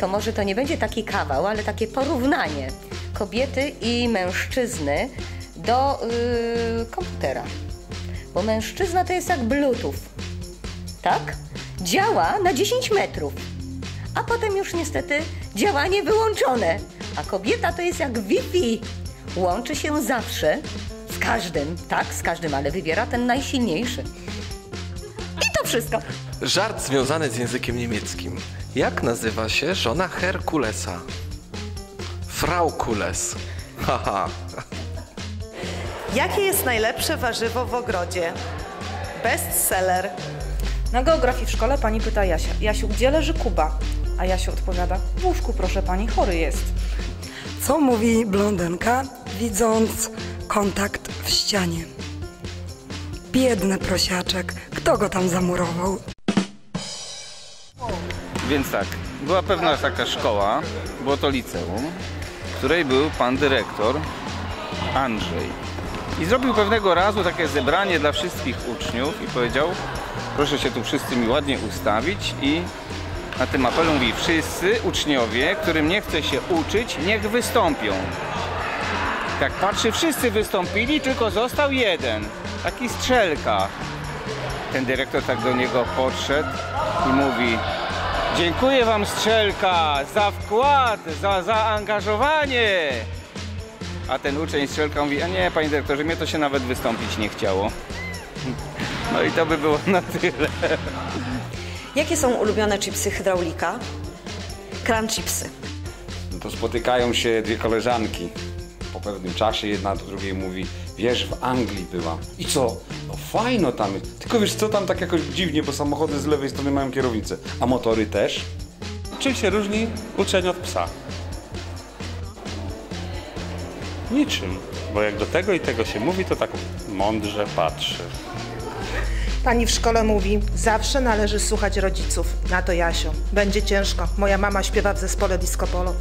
to może to nie będzie taki kawał, ale takie porównanie kobiety i mężczyzny do yy, komputera. Bo mężczyzna to jest jak Bluetooth, tak? Działa na 10 metrów, a potem już niestety działanie wyłączone. A kobieta to jest jak Wi-Fi. Łączy się zawsze z każdym, tak, z każdym, ale wybiera ten najsilniejszy. Wszystko. Żart związany z językiem niemieckim. Jak nazywa się żona Herkulesa? Frau Kules. Haha. Jakie jest najlepsze warzywo w ogrodzie? Bestseller. Na geografii w szkole pani pyta Jasia. Jasiu, gdzie leży Kuba? A Jasiu odpowiada, w łóżku proszę pani, chory jest. Co mówi blondynka, widząc kontakt w ścianie? Biedny prosiaczek, kto go tam zamurował? Więc tak, była pewna taka szkoła, było to liceum, w której był pan dyrektor Andrzej. I zrobił pewnego razu takie zebranie dla wszystkich uczniów i powiedział, proszę się tu wszyscy mi ładnie ustawić i na tym apelu mówi, wszyscy uczniowie, którym nie chce się uczyć, niech wystąpią. Jak patrzy, wszyscy wystąpili, tylko został jeden, taki strzelka. Ten dyrektor tak do niego podszedł i mówi, dziękuję wam strzelka za wkład, za zaangażowanie. A ten uczeń strzelka mówi, a nie panie dyrektorze, mnie to się nawet wystąpić nie chciało. No i to by było na tyle. Jakie są ulubione chipsy hydraulika? Crunch chipsy. No to spotykają się dwie koleżanki. Po pewnym czasie jedna do drugiej mówi, wiesz, w Anglii była. I co? No fajno tam jest. Tylko wiesz co, tam tak jakoś dziwnie, bo samochody z lewej strony mają kierownicę. A motory też? Czym się różni uczeń od psa? Niczym, bo jak do tego i tego się mówi, to tak mądrze patrzy. Pani w szkole mówi, zawsze należy słuchać rodziców. Na to Jasio. Będzie ciężko. Moja mama śpiewa w zespole disco polo.